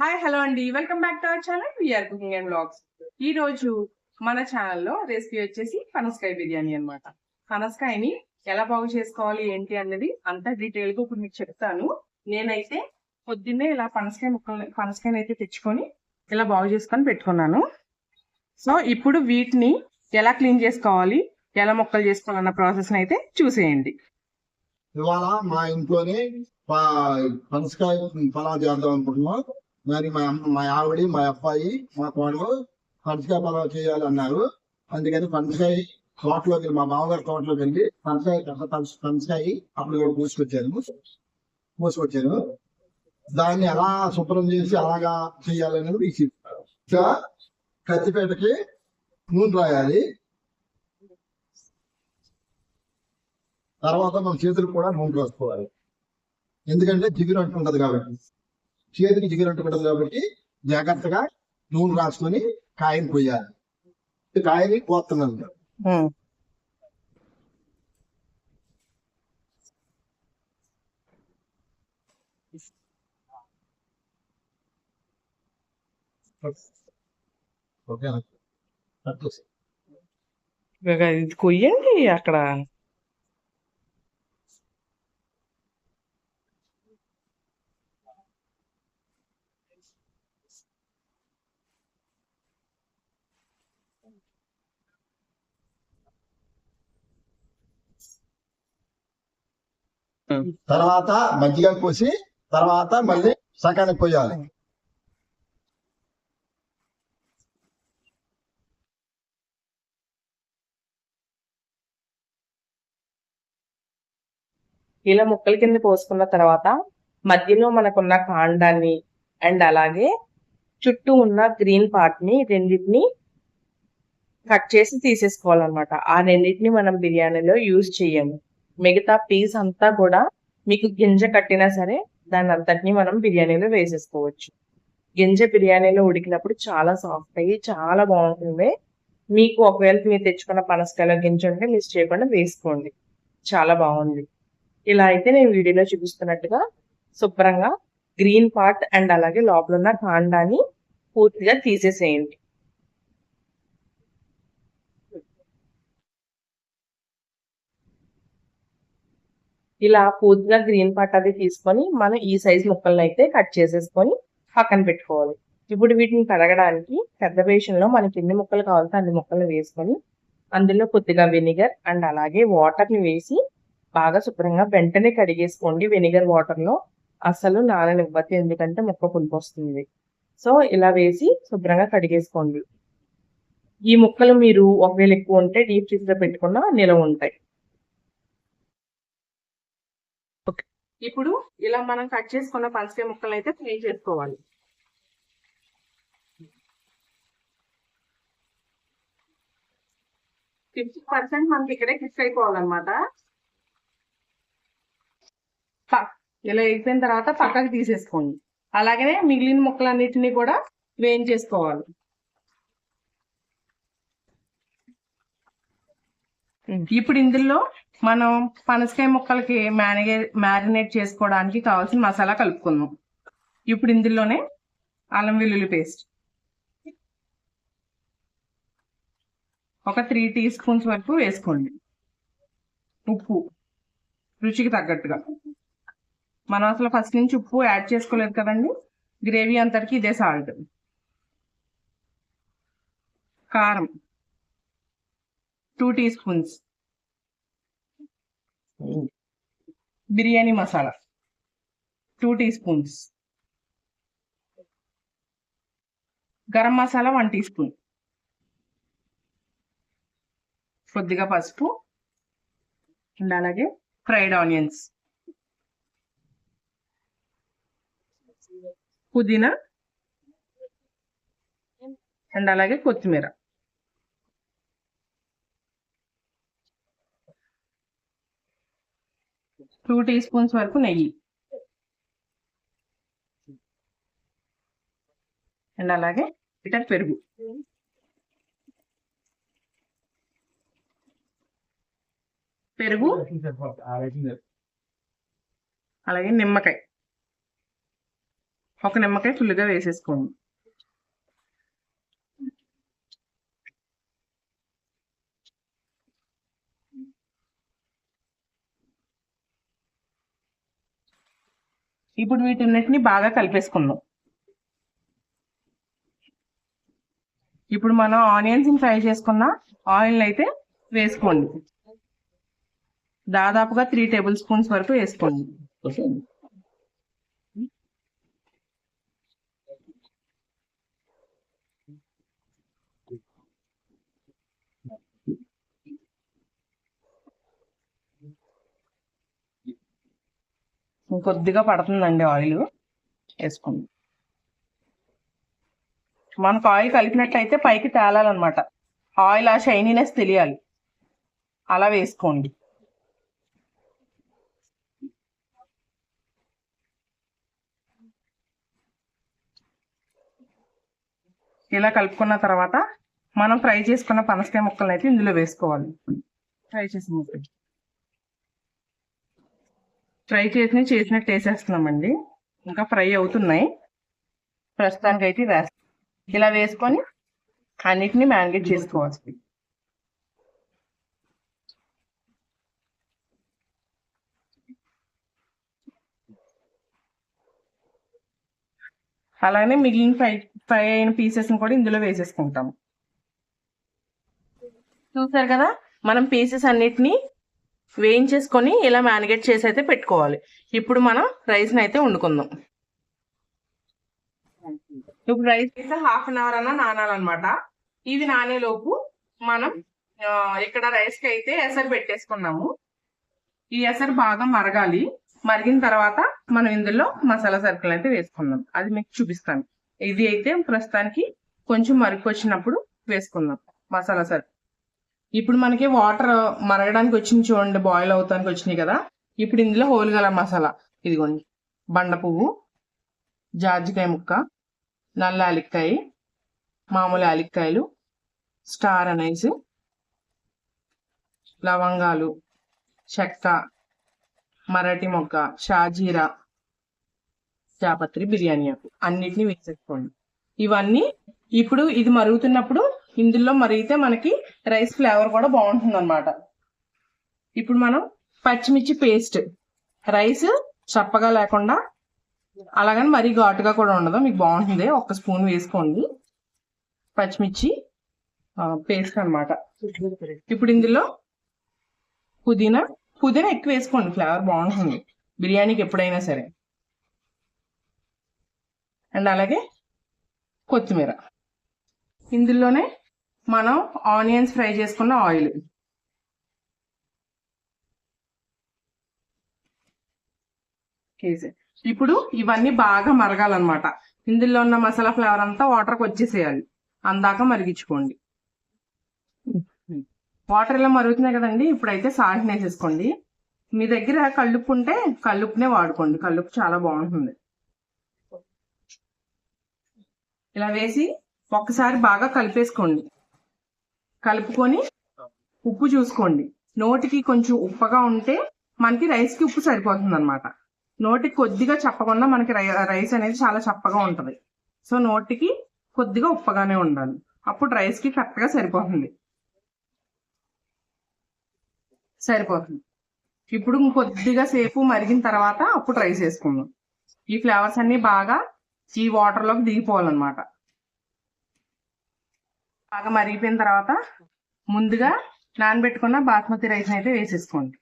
Hi hello అండి. Welcome back to our channel VR cooking and blogs ఈ రోజు మన ఛానల్లో రెసిపీ వచ్చేసి పనసకాయ బిర్యానీ అన్నమాట. పనసకాయని ఎలా బాగు చేసుకోవాలి ఏంటి అన్నది అంత డీటెయిల్గా ఇప్పుడు మీకు చెప్తాను. నేనైతే పొద్దున్నే ఇలా పనసకాయ ముక్కలు పనసకాయని అయితే తెచ్చుకొని ఇలా బాగు చేసుకొని పెట్టుకున్నాను. సో ఇప్పుడు వీటిని ఎలా క్లీన్ చేసుకోవాలి ఎలా మొక్కలు చేసుకోవాలన్న ప్రాసెస్ అయితే చూసేయండి. ఇవాళ మా ఇంట్లోనే పనసకాయ ఫలా చేద్దాం అనుకుంటున్నాం. మరి మా అమ్మ మా ఆవిడ మా అబ్బాయి మా కోడలు పంచకాయ పొలం చేయాలన్నారు అందుకని పంచకాయ తోటలోకి వెళ్ళి మా మామగారి తోటలోకి వెళ్ళి పంచకాయ పంచకాయ అప్పుడు కూడా పూసుకొచ్చాను పూసుకొచ్చాను దాన్ని ఎలా శుభ్రం చేసి అలాగా చేయాలనేది మీకు ఇంకా కత్తిపేటకి నూనె రాయాలి. తర్వాత మన చేతులు కూడా నూనె రాసుకోవాలి. ఎందుకంటే జిగురు అంటుంటది కాబట్టి. చేతికి జిగురు అంటుంటది కాబట్టి జాగ్రత్తగా నూనె రాసుకొని కాయని కొయ్యాలి. కాయని కోస్తున్నాను కొయ్యండి అక్కడ. తర్వాత మజ్జిగ పోసి తర్వాత మళ్ళీ సకానికి కొయ్యాలి ఇలా ముక్కల కింద పోసుకున్న తర్వాత మధ్యలో మనకున్న కాండాన్ని అండ్ అలాగే చుట్టూ ఉన్న గ్రీన్ పార్ట్ని రెండింటిని కట్ చేసి తీసేసుకోవాలన్నమాట. ఆ రెండింటిని మనం బిర్యానీలో యూజ్ చేయము. మిగతా పీస్ అంతా కూడా మీకు గింజ కట్టినా సరే దాని అంతటిని మనం బిర్యానీలో వేసేసుకోవచ్చు. గింజ బిర్యానీలో ఉడికినప్పుడు చాలా సాఫ్ట్ అయ్యి చాలా బాగుంటుంది. మీకు ఒకవేళ మీరు తెచ్చుకున్న పనసకాయలో గింజ ఉంటే మిస్ చేయకుండా వేసుకోండి. చాలా బాగుంది. ఇలా అయితే నేను వీడియోలో చూపిస్తున్నట్టుగా శుభ్రంగా గ్రీన్ పార్ట్ అండ్ అలాగే లోపల ఉన్న కాండాన్ని పూర్తిగా తీసేసేయండి. ఇలా పూర్తిగా గ్రీన్ పార్ట్ అది తీసుకొని మనం ఈ సైజ్ ముక్కలను అయితే కట్ చేసేసుకొని పక్కన పెట్టుకోవాలి. ఇప్పుడు వీటిని కడగడానికి పెద్ద బేషన్లో మనకి ఎన్ని ముక్కలు కావాలంటే అన్ని ముక్కలు వేసుకొని అందులో కొద్దిగా వెనిగర్ అండ్ అలాగే వాటర్ని వేసి బాగా శుభ్రంగా వెంటనే కడిగేసుకోండి వెనిగర్ వాటర్లో అసలు నాననివ్వద్దు ఎందుకంటే ముక్క పులుపు వస్తుంది. సో ఇలా వేసి శుభ్రంగా కడిగేసుకోండి. ఈ ముక్కలు మీరు ఒకవేళ ఎక్కువ ఉంటే డీప్ ఫ్రీజ్ పెట్టుకున్న పెట్టుకున్నా నిలవ ఉంటాయి. ఇప్పుడు ఇలా మనం కట్ చేసుకున్న పనసకాయ ముక్కలు అయితే ఫ్రై చేసుకోవాలి. ఫిఫ్టీ పర్సెంట్ మనకి ఇక్కడే కుక్ అయిపోవాలన్నమాట. ఇలా అయిపోయిన తర్వాత పక్కకి తీసేసుకోండి. అలాగనే మిగిలిన ముక్కలన్నిటిని కూడా వేయించేసుకోవాలి. ఇప్పుడు ఇందులో మనం పనసకాయ ముక్కలకి మ్యానిగే మ్యారినేట్ చేసుకోవడానికి కావాల్సిన మసాలా కలుపుకుందాం. ఇప్పుడు ఇందులోనే అల్లం వెల్లుల్లి పేస్ట్. ఒక త్రీ టీ స్పూన్స్ వరకు వేసుకోండి. ఉప్పు. రుచికి తగ్గట్టుగా. మనం అసలు ఫస్ట్ నుంచి ఉప్పు యాడ్ చేసుకోలేదు కదండి. గ్రేవీ అంతటికి ఇదే సాల్ట్. కారం. Two teaspoons. Biryani masala. Two teaspoons garam masala one teaspoon కొద్దిగా పసుపు. అండ్ అలాగే ఫ్రైడ్ ఆనియన్స్ పుదీనా. అండ్ అలాగే కొత్తిమీర. టూ టీ స్పూన్స్ వరకు నెయ్యి. అండ్ అలాగే ఇటర్ పెరుగు. పెరుగు. అలాగే నిమ్మకాయ. ఒక నిమ్మకాయ ఫుల్గా వేసేసుకోండి. ఇప్పుడు వీటిన్నిటిని బాగా కలిపేసుకుందాం. ఇప్పుడు మనం ఆనియన్స్ ఫ్రై చేసుకున్న ఆయిల్ అయితే వేసుకోండి. దాదాపుగా త్రీ టేబుల్ స్పూన్స్ వరకు వేసుకోండి. కొద్దిగా పడుతుందండి ఆయిల్ వేసుకోండి. మనకు ఆయిల్ కలిపినట్లయితే పైకి తేలాలన్నమాట. ఆయిల్ ఆ షైనీనెస్ తెలియాలి. అలా వేసుకోండి. ఇలా కలుపుకున్న తర్వాత మనం ఫ్రై చేసుకున్న పనసకాయ ముక్కలను అయితే ఇందులో వేసుకోవాలి. ఫ్రై చేసిన ముక్కలు. ఫ్రై చేసి చేసినట్టు వేసేస్తున్నామండి. ఇంకా ఫ్రై అవుతున్నాయి. ప్రస్తుతానికి అయితే వేస్తాం. ఇలా వేసుకొని అన్నిటిని మ్యారినేట్ చేసుకోవాలి. అలానే మిగిలిన ఫ్రై ఫ్రై అయిన పీసెస్ని కూడా ఇందులో వేసేసుకుంటాము చూసారు కదా? మనం పీసెస్ అన్నిటిని వేయించేసుకొని ఇలా మ్యానిగేట్ చేసి అయితే పెట్టుకోవాలి. ఇప్పుడు మనం రైస్ని అయితే వండుకుందాం. ఇప్పుడు రైస్ అయితే హాఫ్ అన్ అవర్ అన్న నానాలన్నమాట. ఇది నానేలోపు మనం ఆ, ఇక్కడ రైస్కి అయితే ఎసరు పెట్టేసుకున్నాము. ఈ ఎసరు బాగా మరగాలి. మరిగిన తర్వాత మనం ఇందులో మసాలా సరుకులు అయితే వేసుకుందాం. అది మీకు చూపిస్తాను. ఇది అయితే ప్రస్తుతానికి కొంచెం మరుగుకొచ్చినప్పుడు వేసుకుందాం మసాలా సరుకు. ఇప్పుడు మనకి వాటర్ మరగడానికి వచ్చింది చూడండి బాయిల్ అవుతానికి వచ్చినాయి కదా. ఇప్పుడు ఇందులో హోల్ గల మసాలా ఇదిగోండి. బండ పువ్వు జాజికాయ ముక్క నల్ల యాలక్కాయ మామూలు యాలక్కాయలు స్టార్ అనేసి లవంగాలు చెక్క మరాఠీ మొక్క షాజీరా జాపత్రి బిర్యానీ ఆకు. అన్నిటిని వేసేసుకోండి. ఇవన్నీ ఇప్పుడు ఇది మరుగుతున్నప్పుడు ఇందులో మరిగితే మనకి రైస్ ఫ్లేవర్ కూడా బాగుంటుంది అనమాట ఇప్పుడు మనం పచ్చిమిర్చి పేస్ట్. రైస్ చప్పగా లేకుండా అలాగని మరీ ఘాటుగా కూడా ఉండదు. మీకు బాగుంటుంది. ఒక స్పూన్ వేసుకోండి. పచ్చిమిర్చి పేస్ట్ అనమాట ఇప్పుడు ఇందులో పుదీనా పుదీనా ఎక్కువ వేసుకోండి. ఫ్లేవర్ బాగుంటుంది. బిర్యానీకి ఎప్పుడైనా సరే. అండ్ అలాగే కొత్తిమీర. ఇందులోనే మనం ఆనియన్స్ ఫ్రై చేసుకున్న ఆయిల్. ఇప్పుడు ఇవన్నీ బాగా మరగాలన్నమాట. ఇందులో ఉన్న మసాలా ఫ్లేవర్ అంతా వాటర్కి వచ్చేసేయాలి. అందాక మరిగించుకోండి. వాటర్ ఇలా మరుగుతున్నాయి కదండి ఇప్పుడైతే సాల్ట్ వేసేసుకోండి. మీ దగ్గర కల్లుప్పు ఉంటే కల్లుప్పునే వాడుకోండి. కల్లుప్పు చాలా బాగుంటుంది. ఇలా వేసి ఒక్కసారి బాగా కలిపేసుకోండి. కలుపుకొని ఉప్పు చూసుకోండి. నోటికి కొంచెం ఉప్పగా ఉంటే మనకి రైస్కి ఉప్పు సరిపోతుంది అనమాట నోటికి కొద్దిగా చెప్పకుండా మనకి రై- రైస్ అనేది చాలా చప్పగా ఉంటుంది. సో నోటికి కొద్దిగా ఉప్పగానే ఉండాలి. అప్పుడు రైస్కి కరెక్ట్గా సరిపోతుంది. సరిపోతుంది. ఇప్పుడు కొద్దిగా సేపు మరిగిన తర్వాత అప్పుడు రైస్ వేసుకుందాం. ఈ ఫ్లేవర్స్ అన్నీ బాగా ఈ వాటర్లోకి దిగిపోవాలన్నమాట. బాగా మరిగిపోయిన తర్వాత ముందుగా నానబెట్టుకున్న బాస్మతి రైస్ అయితే వేసేసుకోండి.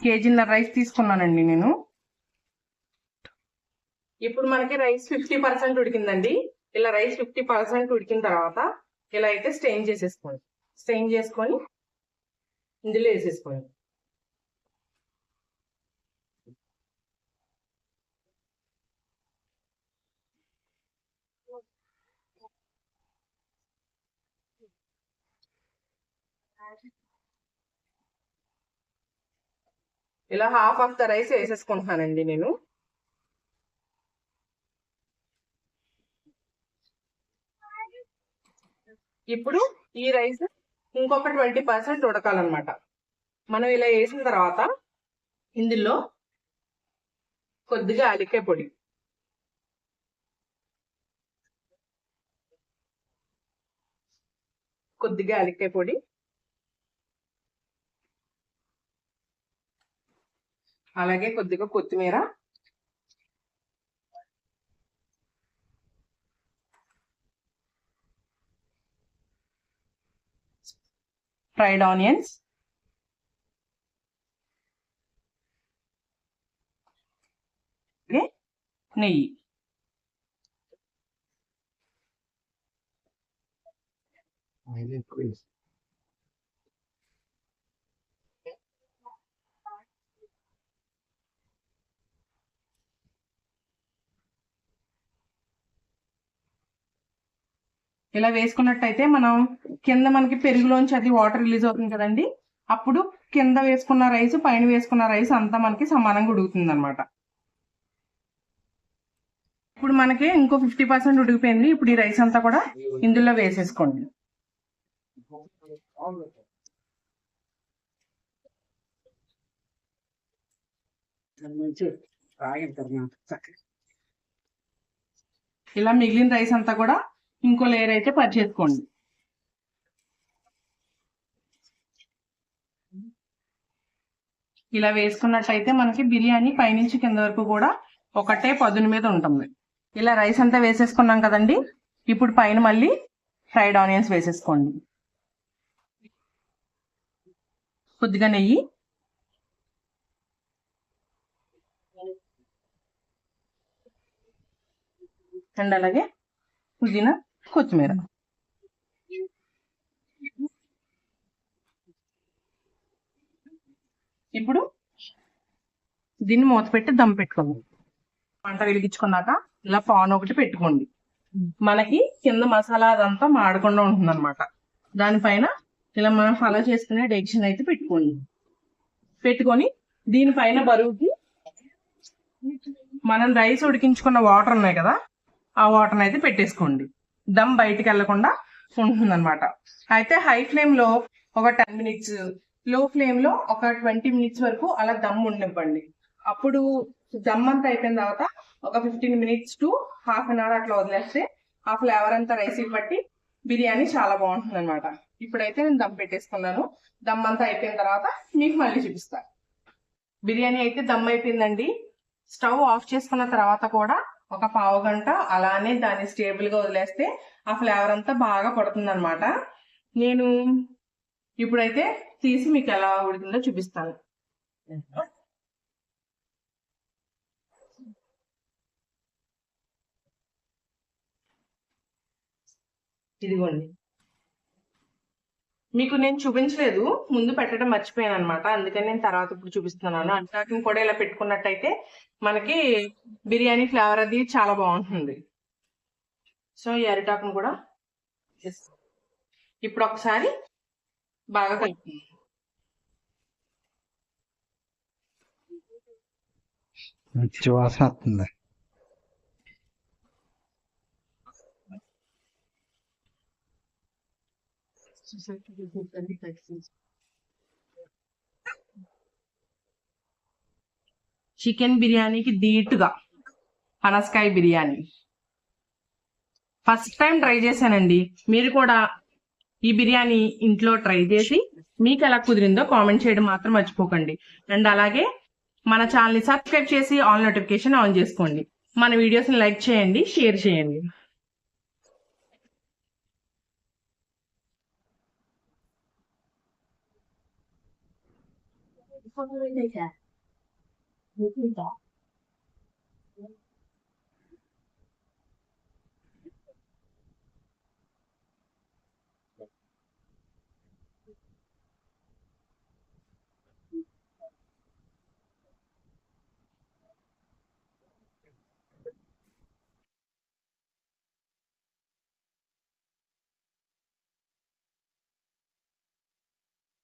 కేజీన్నర రైస్ తీసుకున్నానండి నేను. ఇప్పుడు మనకి రైస్ ఫిఫ్టీ పర్సెంట్ ఉడికిందండి. ఇలా రైస్ ఫిఫ్టీ పర్సెంట్ ఉడికిన తర్వాత ఇలా అయితే స్టెయిన్ చేసేసుకోండి. స్టెయిన్ చేసుకొని ఇందులో వేసేసుకోండి. ఇలా హాఫ్ ఆఫ్ ద రైస్ వేసేసుకుంటున్నానండి నేను. ఇప్పుడు ఈ రైస్ ఇంకొక ట్వంటీ పర్సెంట్ ఉడకాలన్నమాట. మనం ఇలా వేసిన తర్వాత ఇందులో కొద్దిగా అలికే పొడి. కొద్దిగా అలికే పొడి. అలాగే కొద్దిగా కొత్తిమీర. Fried onions. అలాగే నెయ్యి. ఇలా వేసుకున్నట్టయితే మనం కింద మనకి పెరుగులోంచి అది వాటర్ రిలీజ్ అవుతుంది కదండి. అప్పుడు కింద వేసుకున్న రైస్ పైన వేసుకున్న రైస్ అంతా మనకి సమానంగా ఉడుకుతుంది అనమాట ఇప్పుడు మనకి ఇంకో ఫిఫ్టీ పర్సెంట్ ఉడికిపోయింది. ఇప్పుడు ఈ రైస్ అంతా కూడా ఇందులో వేసేసుకోండి. ఇలా మిగిలిన రైస్ అంతా కూడా ఇంకో లేయర్ అయితే పరిచేసుకోండి ఇలా వేసుకున్నట్లయితే మనకి బిర్యానీ పైనుంచి కింద వరకు కూడా ఒకటే పదును మీద ఉంటుంది. ఇలా రైస్ అంతా వేసేసుకున్నాం కదండి ఇప్పుడు పైన మళ్ళీ ఫ్రైడ్ ఆనియన్స్ వేసేసుకోండి. కొద్దిగా నెయ్యి. అండ్ అలాగే పుదీనా. కొత్తిమీర. ఇప్పుడు దీన్ని మూత పెట్టి దమ్ పెట్టుకోండి పంట వెలిగించుకున్నాక ఇలా పాన్ ఒకటి పెట్టుకోండి. మనకి కింద మసాలా అదంతా మాడకుండా ఉంటుంది అనమాట దానిపైన ఇలా మనం ఫాలో చేసుకునే డెక్షన్ అయితే పెట్టుకోండి. పెట్టుకొని దీనిపైన బరువుకి మనం రైస్ ఉడికించుకున్న వాటర్ ఉన్నాయి కదా ఆ వాటర్ అయితే పెట్టేసుకోండి. దమ్ బయటికి వెళ్ళకుండా ఉంటుంది అనమాట అయితే హై ఫ్లేమ్లో ఒక టెన్ మినిట్స్లో ఫ్లేమ్లో ఒక ట్వంటీ మినిట్స్ వరకు అలా దమ్ ఉండివ్వండి అప్పుడు దమ్ అంతా అయిపోయిన తర్వాత ఒక fifteen minutes to half an hour అట్లా వదిలేస్తే ఆ ఫ్లేవర్ అంతా రైస్ బట్టి బిర్యానీ చాలా బాగుంటుంది అనమాట ఇప్పుడైతే నేను దమ్ పెట్టేసుకున్నాను. దమ్ అంతా అయిపోయిన తర్వాత మీకు మళ్ళీ చూపిస్తాను బిర్యానీ అయితే దమ్ అయిపోయిందండి. స్టవ్ ఆఫ్ చేసుకున్న తర్వాత కూడా ఒక పావు గంట అలానే దాన్ని స్టేబుల్గా వదిలేస్తే ఆ ఫ్లేవర్ అంతా బాగా పడుతుంది అనమాట నేను ఇప్పుడైతే తీసి మీకు ఎలా ఉడికిందో చూపిస్తాను. ఇదిగోండి. మీకు నేను చూపించలేదు. ముందు పెట్టడం మర్చిపోయాను అనమాట అందుకని నేను తర్వాత ఇప్పుడు చూపిస్తున్నాను. అంటాకిని కూడా ఇలా పెట్టుకున్నట్టయితే మనకి బిర్యానీ ఫ్లేవర్ అది చాలా బాగుంటుంది. సో ఈ అరిటాకును కూడా. ఇప్పుడు ఒకసారి బాగా కలుపుతుంది మంచి వాసన వస్తుంది. చికెన్ బిర్యానీకి దీటుగా పనసకాయ బిర్యానీ ఫస్ట్ టైం ట్రై చేశానండి. మీరు కూడా ఈ బిర్యానీ ఇంట్లో ట్రై చేసి మీకు ఎలా కుదిరిందో కామెంట్ చేయడం మాత్రం మర్చిపోకండి. అండ్ అలాగే మన ఛానల్ని సబ్స్క్రైబ్ చేసి ఆల్ నోటిఫికేషన్ ఆన్ చేసుకోండి. మన వీడియోస్ని లైక్ చేయండి షేర్ చేయండి. 放在那边，你自己找。